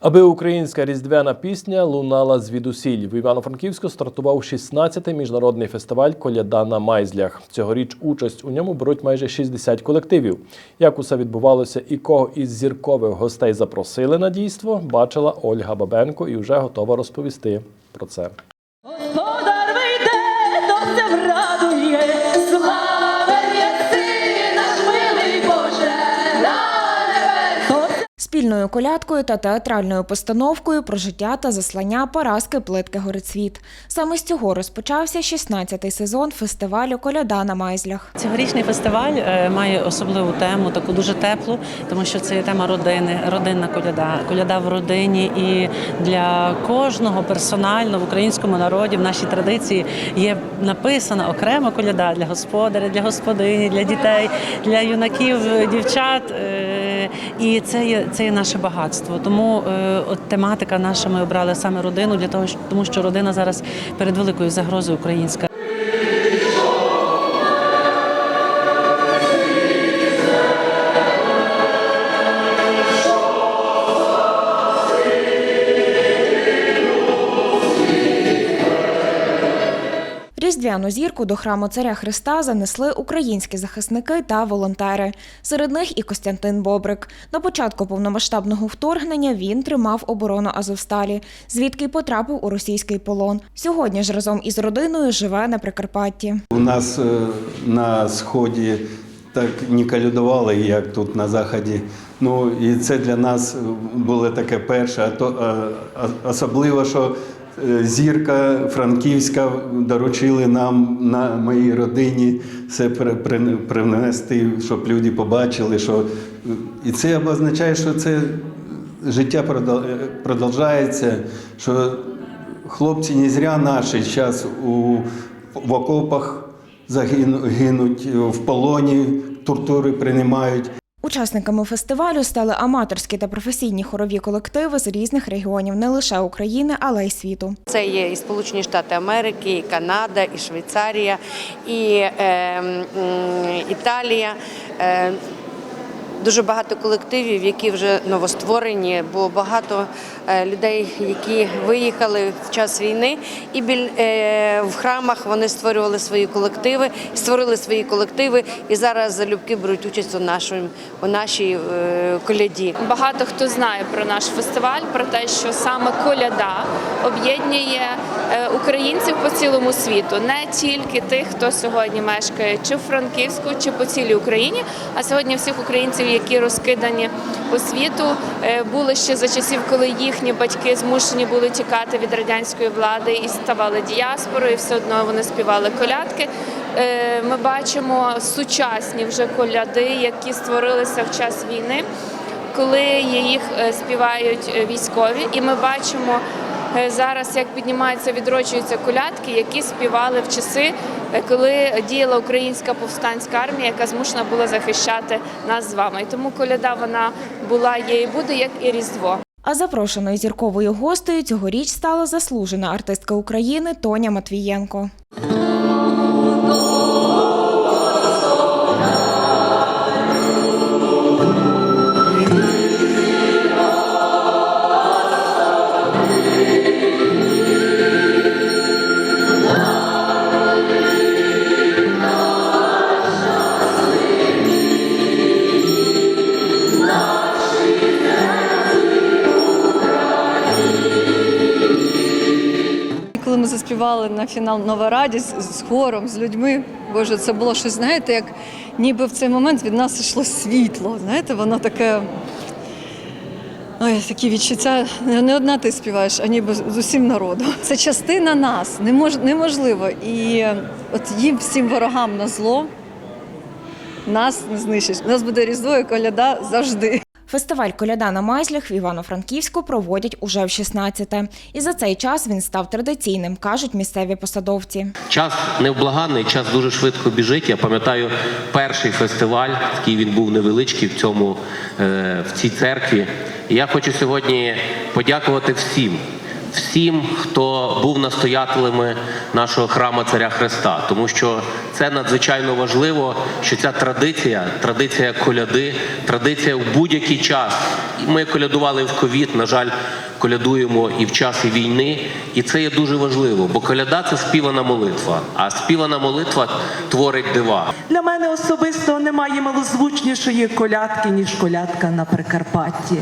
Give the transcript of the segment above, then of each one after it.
Аби українська різдвяна пісня лунала звідусіль. В Івано-Франківську стартував 16-й міжнародний фестиваль Коляда на майзлях. Цьогоріч участь у ньому беруть майже 60 колективів. Як усе відбувалося і кого із зіркових гостей запросили на дійство, бачила Ольга Бабенко і вже готова розповісти про це. Спільною колядкою та театральною постановкою про життя та заслання поразки плитки Горицвіт. Саме з цього розпочався 16-й сезон фестивалю Коляда на майзлях. Цьогорічний фестиваль е, має особливу тему, таку дуже теплу, тому що це є тема родини, родинна коляда, коляда в родині. І для кожного персонально в українському народі, в нашій традиції є написана окрема коляда для господаря, для господині, для дітей, для юнаків, дівчат. І це є це є наше багатство. Тому е, от тематика наша ми обрали саме родину для того, тому що родина зараз перед великою загрозою українська. Різдвяну зірку до храму царя Христа занесли українські захисники та волонтери. Серед них і Костянтин Бобрик. На початку повномасштабного вторгнення він тримав оборону Азовсталі, звідки потрапив у російський полон. Сьогодні ж разом із родиною живе на Прикарпатті. У нас е, на сході так не калюдували, як тут на заході. Ну і це для нас було таке перше, а то а- особливо, що е, зірка франківська доручили нам на моїй родині все при- при- щоб люди побачили, що і це означає, що це життя продал- продовжується, що хлопці не зря наші зараз у, в окопах загину- гинуть, в полоні тортури приймають. Учасниками фестивалю стали аматорські та професійні хорові колективи з різних регіонів не лише України, але й світу. Це є і Сполучені Штати Америки, і Канада, і Швейцарія, і е, е, Італія. Е, Дуже багато колективів, які вже новостворені, бо багато е, людей, які виїхали в час війни, і біль е, в храмах вони створювали свої колективи, створили свої колективи, і зараз залюбки беруть участь у нашому у нашій е, коляді. Багато хто знає про наш фестиваль, про те, що саме коляда об'єднує українців по цілому світу, не тільки тих, хто сьогодні мешкає чи в Франківську, чи по цілій Україні, а сьогодні всіх українців, які розкидані по світу, е, були ще за часів, коли їхні батьки змушені були тікати від радянської влади і ставали діаспорою, і все одно вони співали колядки. Е, Ми бачимо сучасні вже коляди, які створилися в час війни коли їх е, співають військові, і ми бачимо зараз, як піднімаються, відроджуються колядки, які співали в часи, е, коли діяла українська повстанська армія, яка змушена була захищати нас з вами. І тому коляда вона була, є і буде, як і різдво. А запрошеною зірковою гостею цьогоріч стала заслужена артистка України Тоня Матвієнко. Заспівали на фінал Нова радість з хором, з людьми, Боже, це було щось, знаєте, як ніби в цей момент від нас йшло світло. Знаєте, воно таке. Ой, такі відчуття. Не одна ти співаєш, а ніби з усім народом. Це частина нас, немож, неможливо. І от їм всім ворогам на зло нас не знищиш. У нас буде різдво і коляда завжди. Фестиваль Коляда на майзлях в Івано-Франківську проводять уже в 16-те. І за цей час він став традиційним, кажуть місцеві посадовці. Час невблаганний, час дуже швидко біжить. Я пам'ятаю перший фестиваль, який він був невеличкий в цьому е, в цій церкві. І я хочу сьогодні подякувати всім, всім, хто був настоятелями нашого храму Царя Христа, тому що це надзвичайно важливо, що ця традиція, традиція коляди, традиція в будь-який час. Ми колядували в ковід, на жаль, колядуємо і в час війни, і це є дуже важливо, бо коляда це співана молитва, а співана молитва творить дива. Для мене особисто немає малозвучнішої колядки, ніж колядка на Прикарпатті.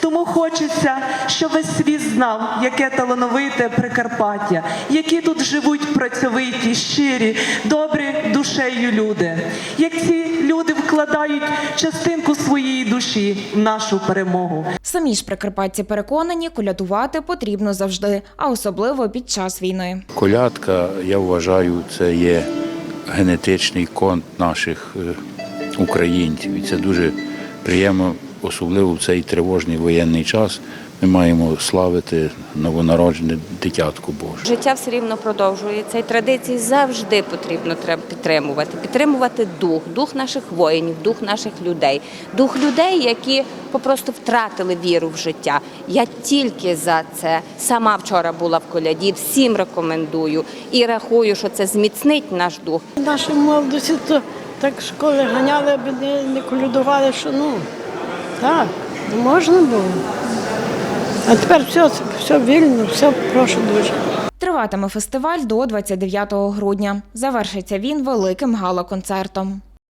Тому хочеться, щоб весь світ знав, яке талановите Прикарпаття, які тут живуть працьовиті, щирі, добрі душею люди. Як ці люди вкладають частинку своєї душі в нашу перемогу. Самі ж прикарпатці переконані, колядувати потрібно завжди, а особливо під час війни. Колядка, я вважаю, це є генетичний конт наших е, українців. І це дуже приємно, особливо в цей тривожний воєнний час. Ми маємо славити новонароджене дитятко Боже. Життя все рівно продовжується, і традиції завжди потрібно треба підтримувати. Підтримувати дух, дух наших воїнів, дух наших людей, дух людей, які попросту втратили віру в житта. Я тільки за це. Сама вчора була в коляді, всім рекомендую і рахую, що це зміцнить наш дух. Наші молодості то так школи ганяли, аби не, не колюдували, що ну так, не можна було. А тепер все, все вільно, все прошу дуже. Триватиме фестиваль до 29 грудня. Завершиться він великим гала-концертом.